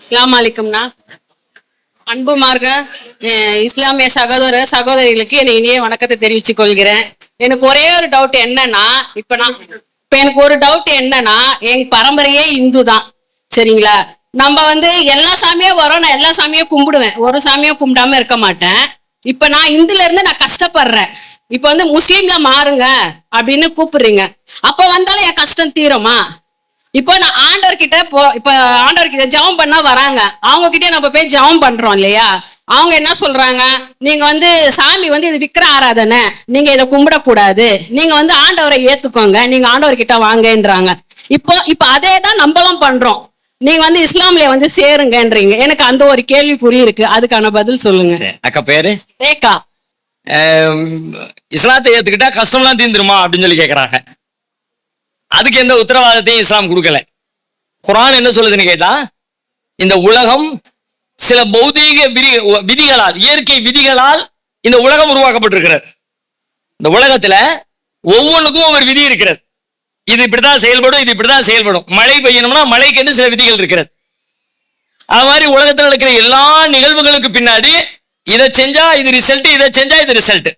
இஸ்லாம் அலிக்கும்னா அன்பு மார்க்க இஸ்லாமிய சகோதர சகோதரிகளுக்கு என் இனிய வணக்கத்தை தெரிவித்துக் கொள்கிறேன். எனக்கு ஒரே ஒரு டவுட் என்னன்னா இப்ப நான் இப்ப எனக்கு ஒரு டவுட் என்னன்னா எங்க பரம்பரையே இந்து தான். சரிங்களா? நம்ம வந்து எல்லா சாமியும் வரோம் நான் எல்லா சாமியும் கும்பிடுவேன். ஒரு சாமியும் கும்பிடாம இருக்க மாட்டேன். இப்ப நான் இந்துல இருந்து நான் கஷ்டப்படுறேன். இப்ப வந்து முஸ்லீம்ல மாறுங்க அப்படின்னு கூப்பிடுறீங்க. அப்ப வந்தாலும் என் கஷ்டம் தீருமா? இப்போ நான் ஆண்டவர் கிட்ட போ இப்போ ஆண்டவர் கிட்ட ஜெபம் பண்ணா வராங்க. அவங்க கிட்ட நம்ம போய் ஜெபம் பண்றோம் இல்லையா? அவங்க என்ன சொல்றாங்க? நீங்க வந்து சாமி வந்து இது விக்கிர ஆராதனை. நீங்க இதை கும்பிடக்கூடாது. நீங்க வந்து ஆண்டவரை ஏத்துக்கோங்க. நீங்க ஆண்டவர் கிட்ட வாங்கன்றாங்க. இப்போ இப்போ அதே தான் நம்மளும் பண்றோம். நீங்க வந்து இஸ்லாம்ல வந்து சேருங்கன்றீங்க. எனக்கு அந்த ஒரு கேள்விக்குறி இருக்கு. அதுக்கான பதில் சொல்லுங்க. அக்கா பேரு? ரேகா. இஸ்லாத்தை ஏத்துக்கிட்டா கஷ்டம்லாம் தீந்துருமா? அப்படின்னு சொல்லி கேக்குறாங்க. அதுக்கு எந்த உத்தரவாதத்தையும் இஸ்லாம் கொடுக்கல. குரான் என்ன சொல்லுதுன்னு கேட்டா இந்த உலகம் சில பௌதீக விதி விதிகளால் இயற்கை விதிகளால் இந்த உலகம் உருவாக்கப்பட்டிருக்கிறது. இந்த உலகத்துல ஒவ்வொன்றுக்கும் ஒவ்வொரு விதி இருக்கிறது. இது இப்படிதான் செயல்படும் இது இப்படிதான் செயல்படும். மழை பெய்யணும்னா மழைக்கு சில விதிகள் இருக்கிறது. அது மாதிரி உலகத்தில் நடக்கிற எல்லா நிகழ்வுகளுக்கு பின்னாடி இதை செஞ்சா இது ரிசல்ட் இதை செஞ்சா இது ரிசல்ட்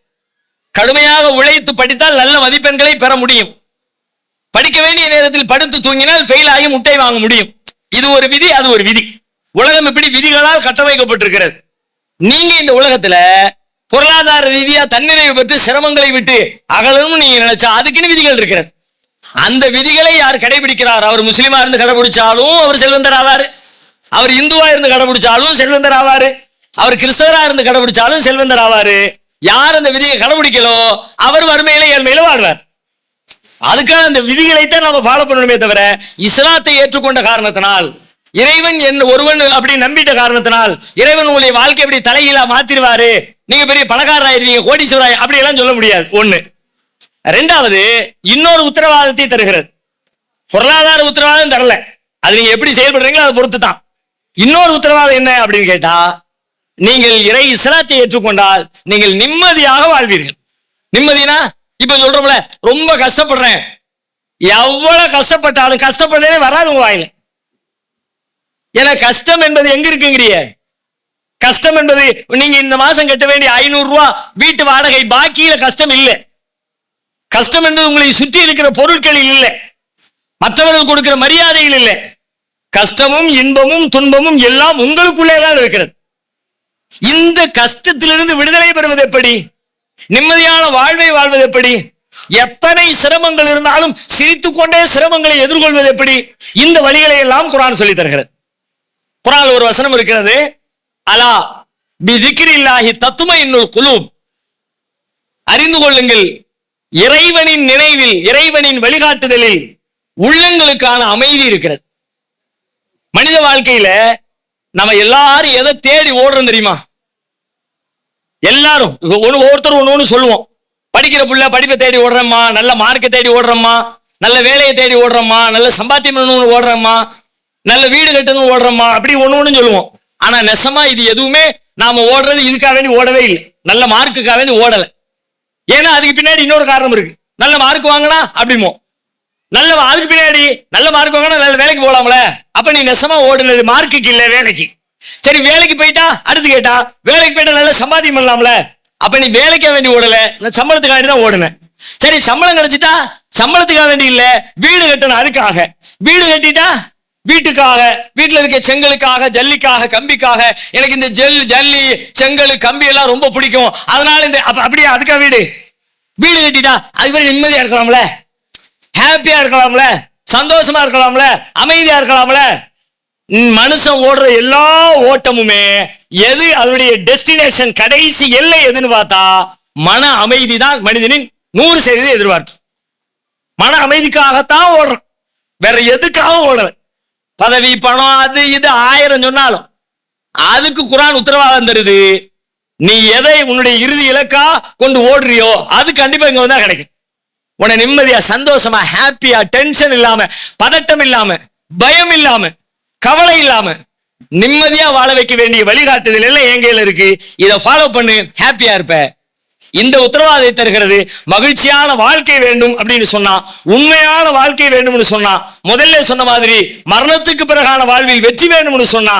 கடுமையாக உழைத்து படித்தால் நல்ல மதிப்பெண்களை பெற முடியும். படிக்க வேண்டிய நேரத்தில் படுத்து தூங்கினால் ஃபெயில் ஆகி முட்டை வாங்க முடியும். இது ஒரு விதி அது ஒரு விதி. உலகம் இப்படி விதிகளால் கட்டமைக்கப்பட்டிருக்கிறது நீங்க இந்த உலகத்துல பொருளாதார ரீதியா தன்னிறைவு பெற்று சிரமங்களை விட்டு அகலனும் நீங்க நினைச்சா அதுக்குன்னு விதிகள் இருக்கிறது. அந்த விதிகளை யார் கடைபிடிக்கிறார்? அவர் முஸ்லீமா இருந்து கடைபிடிச்சாலும் அவர் செல்வந்தர் ஆவாரு. அவர் இந்துவா இருந்து கடைபிடிச்சாலும் செல்வந்தர் ஆவாரு. அவர் கிறிஸ்தவரா இருந்து கடைபிடிச்சாலும் செல்வந்தர் ஆவாரு. யார் அந்த விதியை கடைபிடிக்கலோ அவர் வறுமையில ஏழ்மையில வாழ்வார் அதுக்காக அந்த விதிகளைத்தான் நம்ம ஃபாலோ பண்ணணுமே தவிர இஸ்லாத்தை ஏற்றுக்கொண்ட காரணத்தினால் இறைவன் என் ஒருவன் அப்படி நம்பிட்ட காரணத்தினால் இறைவன் உங்களுடைய வாழ்க்கை அப்படி தலைகீழா மாத்திருவாரு நீங்க பெரிய பணக்காரராயிருவீங்க கோடீஸ்வராய் அப்படி எல்லாம் சொல்ல முடியாது. ஒண்ணு. ரெண்டாவது இன்னொரு உத்தரவாதத்தை தருகிறது. பொருளாதார உத்தரவாதம் தரல. அது நீங்க எப்படி செயல்படுறீங்களோ அதை பொறுத்து தான் இன்னொரு உத்தரவாதம் என்ன அப்படின்னு கேட்டா நீங்கள் இறை இஸ்லாத்தை ஏற்றுக்கொண்டால் நீங்கள் நிம்மதியாக வாழ்வீர்கள். நிம்மதினா இப்ப சொல்றோம்ல ரொம்ப கஷ்டப்படுறேன். எவ்வளவு கஷ்டப்பட்டாலும் கஷ்டப்படுறதே வராது உங்க வாயில. ஏன்னா கஷ்டம் என்பது எங்க இருக்குங்கிறிய? கஷ்டம் என்பது நீங்க இந்த மாசம் கட்ட வேண்டிய ஐநூறு ரூபாய் வீட்டு வாடகை பாக்கியில கஷ்டம் இல்லை. கஷ்டம் என்பது உங்களை சுற்றி இருக்கிற பொருட்களில் இல்லை. மற்றவர்கள் கொடுக்கிற மரியாதையில் இல்லை. கஷ்டமும் இன்பமும் துன்பமும் எல்லாம் உங்களுக்குள்ளே தான் இருக்கிறது. இந்த கஷ்டத்திலிருந்து விடுதலை பெறுவது எப்படி? நிம்மதியான வாழ்வை வாழ்வது எப்படி? எத்தனை சிரமங்கள் இருந்தாலும் சிரித்துக்கொண்டே சிரமங்களை எதிர்கொள்வது எப்படி? இந்த வழிகளை எல்லாம் குரான் சொல்லி தருகிறது. குரான் ஒரு வசனம் இருக்கிறது. அலா பி திக்ரில்லாஹி தத்தும குழு அறிந்து கொள்ளுங்கள் இறைவனின் நினைவில் இறைவனின் வழிகாட்டுதலில் உள்ளங்களுக்கான அமைதி இருக்கிறது. மனித வாழ்க்கையில நம்ம எல்லாரும் எதை தேடி ஓடுறோம் தெரியுமா? எல்லாரும் ஒன்று ஒவ்வொருத்தரும் ஒன்று ஒன்று சொல்லுவோம். படிக்கிற பிள்ளை படிப்பை தேடி ஓடுறம்மா நல்ல மார்க்கை தேடி ஓடுறம்மா நல்ல வேலையை தேடி ஓடுறம்மா நல்ல சம்பாத்தியம் பண்ணணும்னு ஓடுறம்மா நல்ல வீடு கட்டணும் ஓடுறம்மா அப்படி ஒன்று ஒன்று சொல்லுவோம். ஆனால் நெசமா இது எதுவுமே நாம ஓடுறது இதுக்காக வேண்டி ஓடவே இல்லை. நல்ல மார்க்குக்காக வேண்டி ஓடலை. ஏன்னா அதுக்கு பின்னாடி இன்னொரு காரணம் இருக்கு. நல்ல மார்க் வாங்கினா அப்படிமோ. நல்ல அதுக்கு பின்னாடி நல்ல மார்க் வாங்கினா நல்ல வேலைக்கு போகலாம்ல. அப்ப நீ நெசமா ஓடுனது மார்க்குக்கு இல்லை வேலைக்கு. சரி வேலைக்கு போயிட்டா? அடுத்து கேட்டா வேலைக்கு போயிட்டா நல்ல சம்பாத்தியம் பண்ணலாம்ல. அப்ப நீ வேலைக்கே வேண்டி ஓடல? நான் சம்பளத்துக்காக தான் ஓடுனேன். சரி சம்பளம் கிடைச்சிட்டா? சம்பளத்துக்காக வேண்டி இல்ல வீடு கட்டணும் அதுக்காக. வீடு கட்டிட்டா? வீட்டுக்காக வீட்டில் இருக்க செங்கலுக்காக ஜல்லிக்காக கம்பிக்காக. எனக்கு இந்த ஜெல் ஜல்லி செங்கல் கம்பி எல்லாம் ரொம்ப பிடிக்கும். அதனால இந்த அப்படியே அதுக்காக வீடு? வீடு கட்டிட்டா அது மாதிரி நிம்மதியா இருக்கலாம்ல. ஹாப்பியா இருக்கலாம்ல. சந்தோஷமா இருக்கலாம்ல. அமைதியா இருக்கலாம்ல. மனுஷன் ஓடுற எல்லா ஓட்டமுமே எது அதனுடைய டெஸ்டினேஷன் கடைசி எல்லை எதுன்னு பார்த்தா மன அமைதி தான் மனிதனின் நூறு சதவீத எதிர்பார்ப்பு மன அமைதிக்காகத்தான் ஓடுறோம் வேற எதுக்காக ஓடுற பதவி பணம் அது இது ஆயிரம் சொன்னாலும். அதுக்கு குரான் உத்தரவாதம் தருது. நீ எதை உன்னுடைய இறுதி இலக்கா கொண்டு ஓடுறியோ அது கண்டிப்பா இங்க வந்தா கிடைக்கும். உன்னை நிம்மதியா சந்தோஷமா ஹாப்பியா டென்ஷன் இல்லாம பதட்டம் இல்லாம பயம் இல்லாம கவலை இல்லாம நிம்மதியா வாழ வைக்க வேண்டிய வழிகாட்டுதல் எல்லாம் என் கையில இருக்கு. இதை ஃபாலோ பண்ணு ஹாப்பியா இருப்ப. இந்த உத்தரவாதத்தை தருகிறது மகிழ்ச்சியான வாழ்க்கை வேண்டும் அப்படின்னு சொன்னா உண்மையான வாழ்க்கை வேண்டும்னு சொன்னா முதல்ல சொன்ன மாதிரி மரணத்துக்கு பிறகான வாழ்வில் வெற்றி வேண்டும்னு சொன்னா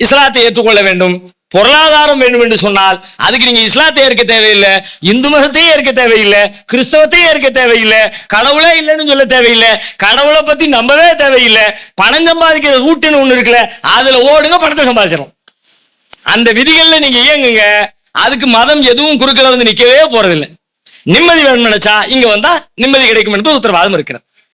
இஸ்லாத்தை ஏற்றுக்கொள்ள வேண்டும். பொருளாதாரம் வேண்டும் என்று சொன்னால் அதுக்கு நீங்க இஸ்லாத்தை ஏற்க தேவையில்லை இந்து மதத்தையே ஏற்க தேவையில்லை கிறிஸ்தவத்தையே ஏற்க தேவையில்லை கடவுளே இல்லைன்னு சொல்ல தேவையில்லை கடவுளை பத்தி நம்பவே தேவையில்லை பணம் சம்பாதிக்கிற ரூட்டுன்னு ஒண்ணு இருக்குல்ல அதுல ஓடுங்க பணத்தை சம்பாதிச்சிடும் அந்த விதிகள்ல நீங்க இயங்குங்க அதுக்கு மதம் எதுவும் குறுக்கல வந்து நிக்கவே போறதில்லை. நிம்மதி வேணும்னு நினைச்சா இங்க வந்தா நிம்மதி கிடைக்கும் என்று உத்தரவாதம் இருக்கிறது.